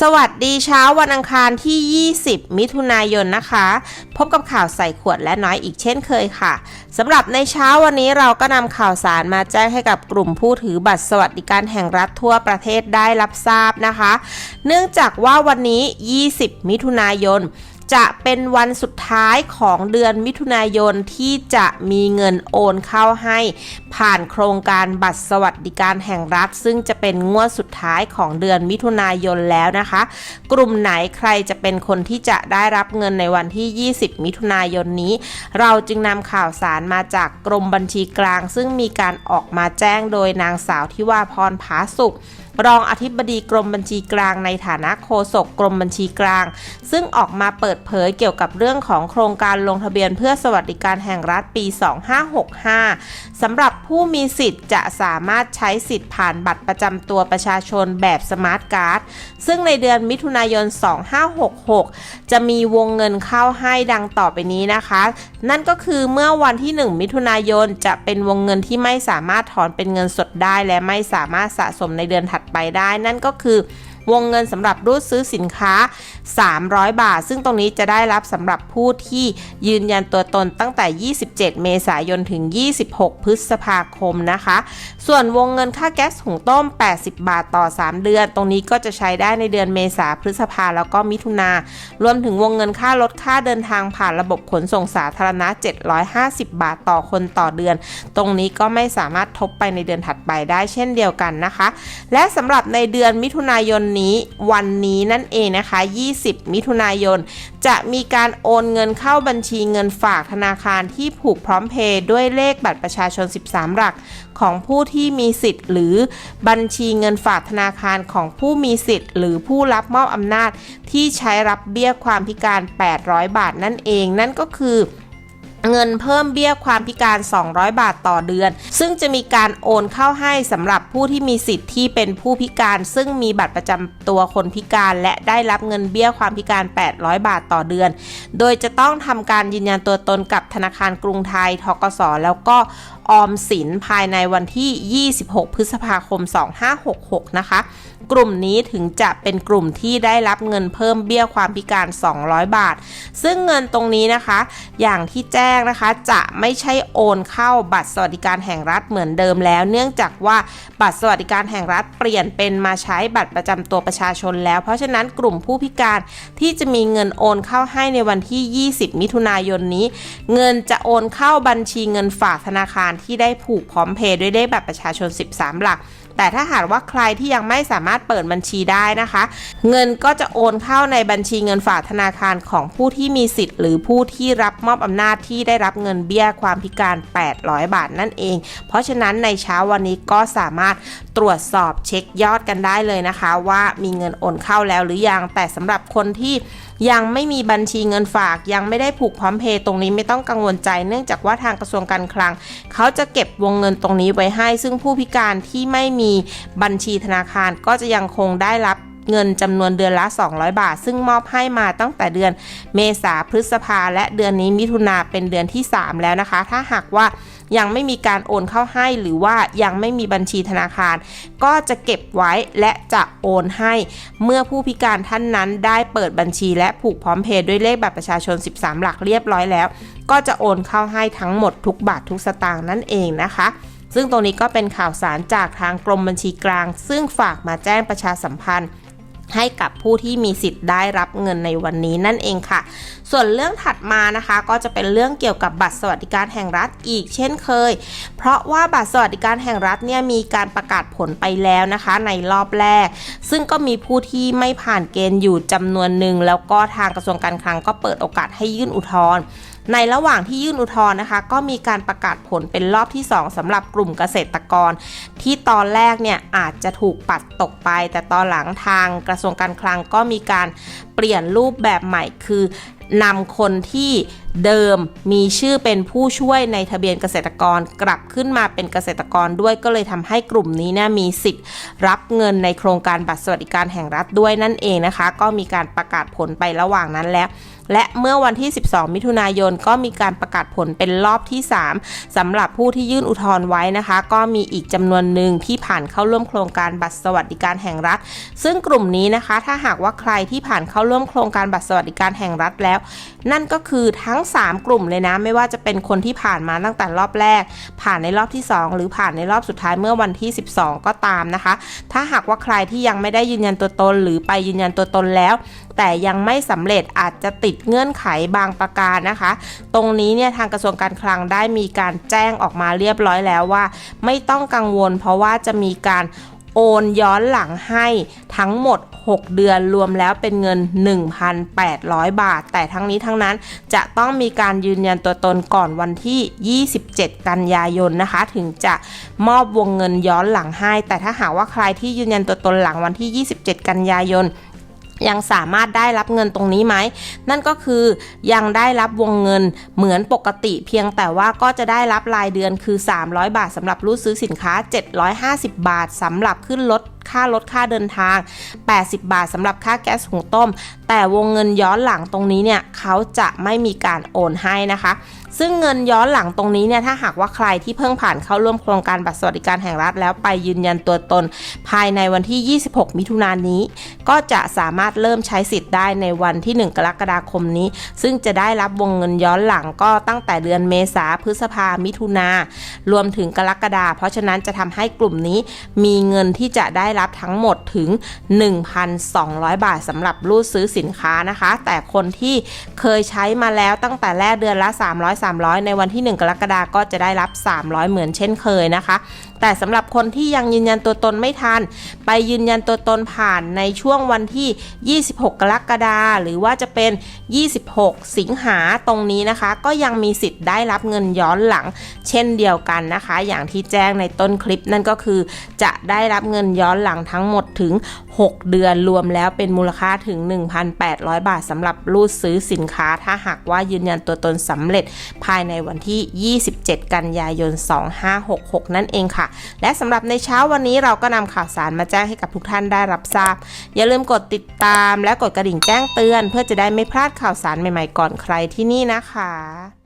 สวัสดีเช้าวันอังคารที่ 20 มิถุนายนนะคะ พบกับข่าวใส่ขวดและน้อยอีกเช่นเคยค่ะสำหรับในเช้าวันนี้เราก็นำข่าวสารมาแจ้งให้กับกลุ่มผู้ถือบัตรสวัสดิการแห่งรัฐทั่วประเทศได้รับทราบนะคะ เนื่องจากว่าวันนี้ 20 มิถุนายน จะเป็นวันสุดท้ายของเดือนมิถุนายนที่จะมีเงินโอนเข้าให้ ผ่านโครงการบัตรสวัสดิการแห่งรัฐ ซึ่งจะเป็นงวดสุดท้ายของเดือนมิถุนายนแล้วนะคะ กลุ่มไหนใครจะเป็นคนที่จะได้รับเงินในวันที่ 20 มิถุนายนนี้ เราจึงนำข่าวสารมาจากกรมบัญชีกลาง ซึ่งมีการออกมาแจ้งโดยนางสาวทิวาพรผาสุข รองอธิบดีกรมบัญชีกลางในฐานะโฆษกกรมบัญชีกลาง ซึ่งออกมาเปิดเผยเกี่ยวกับเรื่องของโครงการลงทะเบียนเพื่อสวัสดิการแห่งรัฐปี 2565 สำหรับผู้มีสิทธิ์จะสามารถใช้สิทธิ์ผ่านบัตรประจำตัวประชาชนแบบสมาร์ทการ์ด ซึ่งในเดือนมิถุนายน 2566 จะมีวงเงินเข้าให้ดังต่อไปนี้นะคะ นั่นก็คือเมื่อวันที่ 1 มิถุนายนจะเป็นวงเงินที่ไม่สามารถถอนเป็นเงินสดได้ และไม่สามารถสะสมในเดือนถัดไปได้ นั่นก็คือ วงเงินสำหรับรูดซื้อสินค้า 300 บาท ซึ่งตรงนี้จะได้รับสำหรับผู้ที่ยืนยันตัวตนตั้งแต่ 27 เมษายนถึง 26 พฤษภาคมนะคะ ส่วนวงเงินค่าแก๊สหุงต้ม 80 บาทต่อ 3 เดือน ตรงนี้ก็จะใช้ได้ในเดือนเมษาพฤษภาแล้วก็มิถุนารวมถึงวงเงินค่ารถค่าเดินทางผ่านระบบขนส่งสาธารณะ 750 บาทต่อคนต่อเดือน ตรงนี้ก็ไม่สามารถทบไปในเดือนถัดไปได้เช่นเดียวกันนะคะ และสำหรับในเดือนมิถุนายนนี้วันนี้นั่นเองนะคะ 20 มิถุนายน จะมีการโอนเงินเข้าบัญชีเงินฝากธนาคารที่ผูกพร้อมเพย์ด้วยเลขบัตรประชาชน 13 หลักของผู้ที่มีสิทธิ์ หรือบัญชีเงินฝากธนาคารของผู้มีสิทธิ์ หรือผู้รับมอบอำนาจที่ใช้รับเบี้ยความพิการ 800 บาทนั่นเองนั่นก็คือ เงินเพิ่มเบี้ยความพิการ 200 บาทต่อเดือน ซึ่งจะมีการโอนเข้าให้สำหรับผู้ที่มีสิทธิ์ที่เป็นผู้พิการ ซึ่งมีบัตรประจำตัวคนพิการ และได้รับเงินเบี้ยความพิการ 800 บาทต่อเดือน โดยจะต้องทำการยืนยันตัวตนกับธนาคารกรุงไทย ทกส แล้วก็ออมสินภายในวันที่ 26 พฤษภาคม 2566 นะคะ กลุ่มนี้ถึงจะเป็นกลุ่มที่ได้รับเงินเพิ่มเบี้ยความพิการ 200 บาท ซึ่งเงินตรงนี้นะคะ อย่างที่แจ้งนะคะจะไม่ใช่โอนเข้าบัตรสวัสดิการแห่งรัฐเหมือนเดิมแล้ว เนื่องจากว่าบัตรสวัสดิการแห่งรัฐเปลี่ยนเป็นมาใช้บัตรประจำตัวประชาชนแล้ว เพราะฉะนั้นกลุ่มผู้พิการที่จะมีเงินโอนเข้าให้ในวันที่ 20 มิถุนายนนี้ เงินจะโอนเข้าบัญชีเงินฝากธนาคารที่ได้ผูกพร้อมเพย์ด้วยเลขบัตรประชาชน 13 หลัก แต่ถ้าหากว่าใครที่ยังไม่สามารถเปิดบัญชีได้นะคะ เงินก็จะโอนเข้าในบัญชีเงินฝากธนาคารของผู้ที่มีสิทธิ์ หรือผู้ที่รับมอบอำนาจที่ได้รับเงินเบี้ยความพิการ 800 บาทนั่นเอง เพราะฉะนั้นในเช้าวันนี้ก็สามารถตรวจสอบเช็คยอดกันได้เลยนะคะ ว่ามีเงินโอนเข้าแล้วหรือยังแต่สำหรับคนที่ยังไม่มีบัญชีเงินฝาก ยังไม่ได้ผูกพร้อมเพย์ตรงนี้ไม่ต้องกังวลใจ เนื่องจากว่าทางกระทรวงการคลัง เขาจะเก็บวงเงินตรงนี้ไว้ให้ ซึ่งผู้พิการที่ไม่มีบัญชีธนาคารก็จะยังคงได้รับเงินจำนวนเดือนละ 200 บาท ซึ่งมอบให้มาตั้งแต่เดือนเมษาพฤษภาและเดือนนี้มิถุนาเป็นเดือนที่ 3 แล้วนะคะ ถ้าหากว่า ยังไม่มีการโอนเข้าให้หรือว่ายังไม่มีบัญชีธนาคาร ก็จะเก็บไว้และจะโอนให้ เมื่อผู้พิการท่านนั้นได้เปิดบัญชีและผูกพร้อมเพย์ด้วยเลขบัตรประชาชน 13 หลักเรียบร้อยแล้ว ก็จะโอนเข้าให้ทั้งหมดทุกบาททุกสตางค์นั่นเองนะคะซึ่งตรงนี้ก็เป็นข่าวสารจากทางกรมบัญชีกลาง ซึ่งฝากมาแจ้งประชาสัมพันธ์ ให้กับผู้ที่มีสิทธิ์ได้รับเงินในวันนี้นั่นเองค่ะ ส่วนเรื่องถัดมานะคะก็จะเป็นเรื่องเกี่ยวกับบัตรสวัสดิการแห่งรัฐอีกเช่นเคย เพราะว่าบัตรสวัสดิการแห่งรัฐเนี่ยมีการประกาศผลไปแล้วนะคะ ในรอบแรก ซึ่งก็มีผู้ที่ไม่ผ่านเกณฑ์อยู่จำนวนหนึ่งแล้วก็ทางกระทรวงการคลังก็เปิดโอกาสให้ยื่นอุทธรณ์ ในระหว่างที่ยื่นอุทธรณ์นะคะ ก็มีการประกาศผลเป็นรอบที่ 2สำหรับกลุ่มเกษตรกร ที่ตอนแรกเนี่ยอาจจะถูกปัดตกไป แต่ตอนหลังทางกระทรวงการคลังก็มีการเปลี่ยนรูปแบบใหม่คือนำคนที่เดิมมีชื่อเป็นผู้ช่วยในทะเบียนเกษตรกรกลับขึ้นมาเป็นเกษตรกรด้วยก็เลยทำให้กลุ่มนี้นี่ยมีสิทธิ์รับเงินในโครงการบัตรสวัสดิการแห่งรัฐด้วยนั่นเองนะคะ ก็มีการประกาศผลไประหว่างนั้นแล้ว และเมื่อวันที่ 12 มิถุนายนก็มีการประกาศผลเป็นรอบที่ 3สำหรับผู้ที่ยื่นอุทธรณ์ไว้นะคะ ก็มีอีกจำนวนหนึ่งที่ผ่านเข้าร่วมโครงการบัตรสวัสดิการแห่งรัฐ ซึ่งกลุ่มนี้นะคะ ถ้าหากว่าใครที่ผ่านเข้าร่วมโครงการบัตรสวัสดิการแห่งรัฐแล้ว นั่นก็คือทั้ง 3 กลุ่มเลยนะ ไม่ว่าจะเป็นคนที่ผ่านมาตั้งแต่รอบแรก ผ่านในรอบที่ 2 หรือผ่านในรอบสุดท้ายเมื่อวันที่ 12 ก็ตามนะคะ ถ้าหากว่าใครที่ยังไม่ได้ยืนยันตัวตน หรือไปยืนยันตัวตนแล้วแต่ยังไม่สำเร็จอาจจะติดเงื่อนไขบางประการนะคะ ตรงนี้เนี่ยทางกระทรวงการคลังได้มีการแจ้งออกมาเรียบร้อยแล้วว่า ไม่ต้องกังวล เพราะว่าจะมีการโอนย้อนหลังให้ทั้งหมด 6 เดือนรวมแล้วเป็นเงิน 1,800 บาท แต่ทั้งนี้ทั้งนั้นจะต้องมีการยืนยันตัวตนก่อนวันที่ 27 กันยายนนะคะ ถึงจะมอบวงเงินย้อนหลังให้ แต่ถ้าหากว่าใครที่ยืนยันตัวตนหลังวันที่ 27 กันยายน ยังสามารถได้รับเงินตรงนี้ไหม นั่นก็คือยังได้รับวงเงินเหมือนปกติ เพียงแต่ว่าก็จะได้รับรายเดือนคือ 300 บาทสำหรับรูดซื้อสินค้า 750 บาทสำหรับขึ้นรถค่ารถค่าเดินทาง 80 บาทสำหรับค่าแก๊สหุงต้มแต่วงเงินย้อนหลังตรงนี้เนี่ยเขาจะไม่มีการโอนให้นะคะ ซึ่งเงินย้อนหลังตรงนี้เนี่ยถ้าหากว่าใครที่เพิ่งผ่านเข้าร่วมโครงการบัตรสวัสดิการแห่งรัฐแล้วไปยืนยันตัวตน ภายในวันที่ 26 มิถุนายนนี้ ก็จะสามารถเริ่มใช้สิทธิ์ได้ในวันที่ 1 กรกฎาคมนี้ ซึ่งจะได้รับวงเงินย้อนหลังก็ตั้งแต่เดือนเมษาพฤษภามิถุนารวมถึงกรกฎาเพราะฉะนั้นจะทำให้กลุ่มนี้มีเงินที่จะได้รับทั้งหมดถึง 1,200 บาทสำหรับรูดซื้อสินค้านะคะ แต่คนที่เคยใช้มาแล้วตั้งแต่แรกเดือนละ 300 300 ในวันที่ 1 กรกฎาก็จะได้รับ 300 เหมือนเช่นเคยนะคะ แต่สำหรับคนที่ยังยืนยันตัวตนไม่ทัน ไปยืนยันตัวตนผ่านในช่วงวันที่ 26 กรกฎาหรือว่าจะเป็น 26 สิงหาตรงนี้นะคะ ก็ยังมีสิทธิ์ได้รับเงินย้อนหลัง เช่นเดียวกันนะคะ อย่างที่แจ้งในต้นคลิปนั่นก็คือ จะได้รับเงินย้อนหลังทั้งหมดถึง 6 เดือนรวมแล้วเป็นมูลค่าถึง 1,800 บาทสำหรับรูดซื้อสินค้า ถ้าหากว่ายืนยันตัวตนสำเร็จภายในวันที่ 27 กันยายน 2566 นั่นเองค่ะและสำหรับในเช้าวันนี้เราก็นำข่าวสารมาแจ้งให้กับทุกท่านได้รับทราบ อย่าลืมกดติดตามและกดกระดิ่งแจ้งเตือน เพื่อจะได้ไม่พลาดข่าวสารใหม่ๆก่อนใครที่นี่นะคะ